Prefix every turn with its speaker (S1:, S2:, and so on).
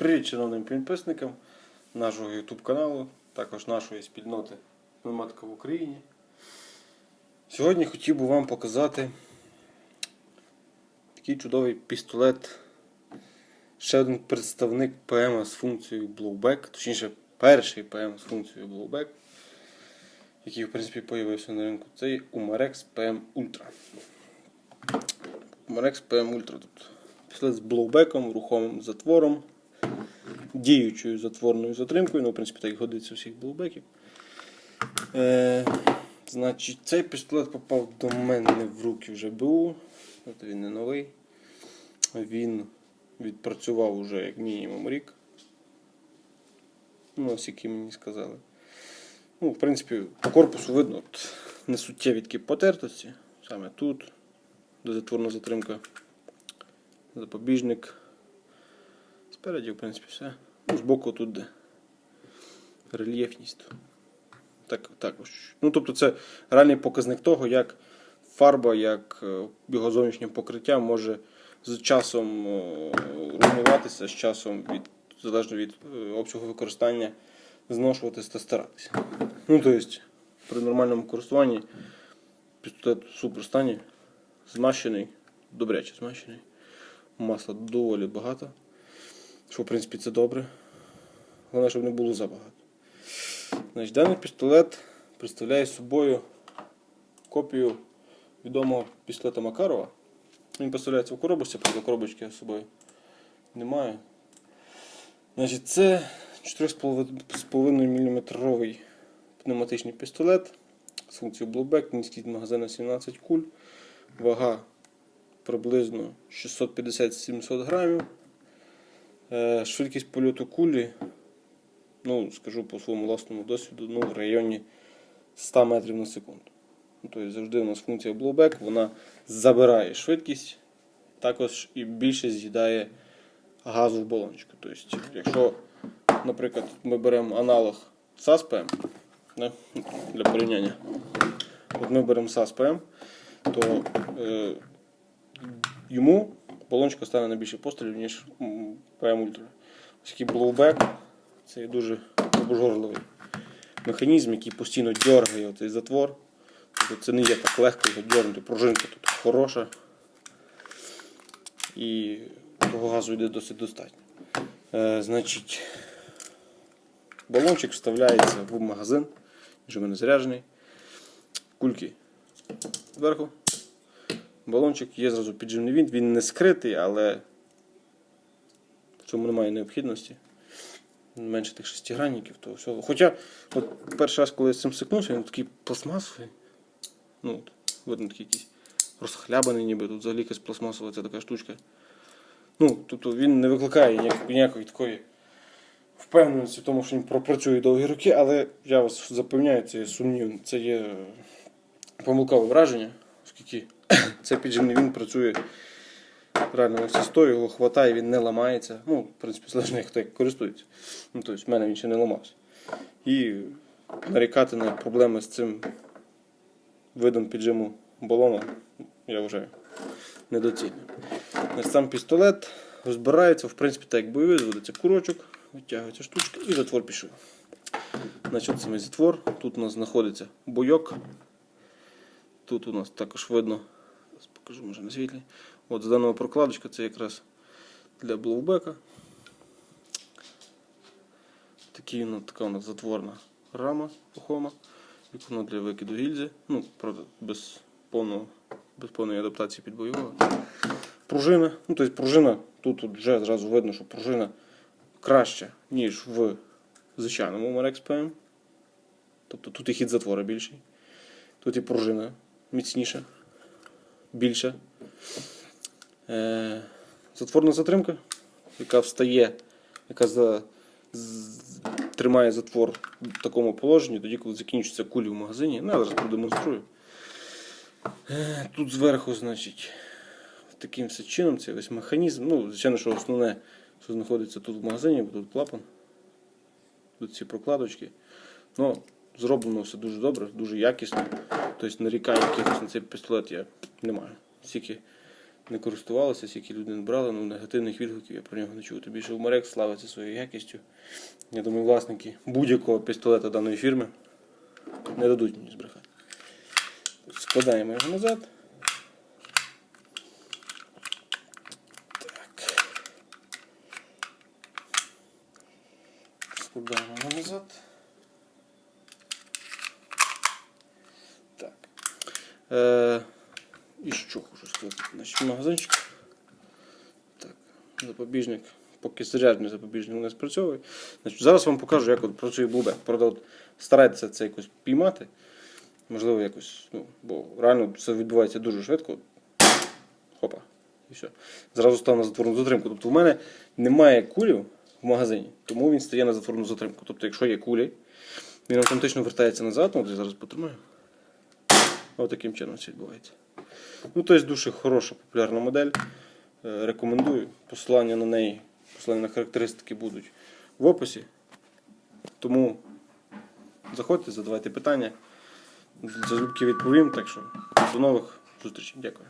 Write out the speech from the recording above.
S1: Привіт шановним підписникам нашого YouTube каналу, також нашої спільноти Пневматика в Україні. Сьогодні хотів би вам показати такий чудовий пістолет. Ще один представник ПМ з функцією Blowback, точніше, перший ПМ з функцією Blowback, який в принципі з'явився на ринку. Це є Umarex PM Ultra. Umarex PM Ultra тут. Пістолет з блоубеком, рухомим затвором, діючою затворною затримкою, ну, в принципі, так і годиться всіх блоубеків. Е, значить, цей пістолет попав до мене в руки вже БУ. От він не новий. Він відпрацював уже як мінімум рік. Ну, ось які мені сказали. Ну, в принципі, по корпусу видно от, несуттєві такі потертості. Саме тут, де затворна затримка запобіжник. Спереді, в принципі, все. Ну, збоку тут де рельєфність. Так, також. Ну, тобто це реальний показник того, як фарба, як е, його зовнішнє покриття може з часом е, руйнуватися, з часом, від, залежно від е, обсягу використання, зношуватися та старатися. Ну, тобто, при нормальному користуванні пістолет в супер стані, змащений, добряче змащений масла доволі багато. Що, в принципі, це добре. Головне, щоб не було забагато. Значить, Даний пістолет представляє собою копію відомого пістолета Макарова. Він поставляється в коробочці, правда, коробочки я собою немає. Значить, Це 4,5 мм пневматичний пістолет з функцією Blowback, міський магазин 17 куль, вага приблизно 650-700 грамів. Е, Швидкість польоту кулі, ну, скажу по своєму власному досвіду, ну, в районі 100 метрів на секунду. Тобто завжди у нас функція blowback, вона забирає швидкість, також і більше з'їдає газу в балончику. Тобто, якщо, наприклад, ми беремо аналог SASPM, да, для порівняння, от ми беремо SASPM, то е, йому балончика стане на більше пострілів, ніж м, PM Ultra. Оскільки blowback це дуже обжорливий механізм, який постійно дергає цей затвор. Тобто це не є так легко його дергнути. Пружинка тут хороша. І того газу йде досить достатньо. Е, значить, балончик вставляється в магазин, же в мене заряджений. Кульки зверху. Балончик є зразу підживний вінт, він не скритий, але в цьому немає необхідності. Менше тих шестигранників, то все. Хоча, от перший раз, коли я з цим стикнувся, він такий пластмасовий. Ну, от, видно такий якийсь розхлябаний, ніби тут взагалі якась пластмасова ця така штучка. Ну, тобто він не викликає ніякої такої впевненості в тому, що він пропрацює довгі роки, але я вас запевняю, це є сумнівно, це є е, помилкове враження, оскільки цей підживний він працює реально на всі сто, його хватає, він не ламається. Ну, в принципі, залежно як хто як користується. Ну, тобто, в мене він ще не ламався. І нарікати на проблеми з цим видом піджиму балона, я вважаю, недоцільно. Сам пістолет розбирається, в принципі, так як бойовий, зводиться курочок, витягується штучка і затвор пішов. Значить, самий затвор. Тут у нас знаходиться бойок. Тут у нас також видно, покажу, може на світлі. От з даного прокладочка це якраз для блоубека. Такі, ну, така у нас затворна рама рухома, вікно для викиду гільзи. Ну, правда, без повного, без повної адаптації під бойового. Пружина. Ну, тобто пружина, тут, тут вже зразу видно, що пружина краща, ніж в звичайному Marex PM. Тобто тут і хід затвора більший. Тут і пружина міцніша, більша. Е, затворна затримка, яка встає, яка за, з- тримає затвор в такому положенні, тоді, коли закінчуються кулі в магазині. Ну, я зараз продемонструю. Е, тут зверху, значить, таким все чином, це весь механізм. Ну, звичайно, що основне, що знаходиться тут в магазині, бо тут клапан. Тут ці прокладочки. Ну, зроблено все дуже добре, дуже якісно. Тобто нарікань якихось на цей пістолет я не маю. Стільки не користувалися, скільки люди не брали, ну негативних відгуків я про нього не чув. Тим більше Умарек славиться своєю якістю. Я думаю, власники будь-якого пістолета даної фірми не дадуть мені збрехати. Складаємо його назад. Так. Складаємо його назад. Е, і що хочу сказати? Значить, магазинчик. Так, запобіжник. Поки заряджений запобіжник не спрацьовує. Значить, зараз вам покажу, як от працює бубек. Правда, от старайтеся це якось піймати. Можливо, якось, ну, бо реально це відбувається дуже швидко. Хопа. І все. Зразу став на затворну затримку. Тобто в мене немає кулів в магазині, тому він стає на затворну затримку. Тобто, якщо є кулі, він автоматично вертається назад. От я зараз потримаю. Ось таким чином це відбувається. Ну, тобто дуже хороша популярна модель. Е, Рекомендую. Посилання на неї, посилання на характеристики будуть в описі. Тому заходьте, задавайте питання. Залюбки відповім. Так що до нових зустрічей. Дякую.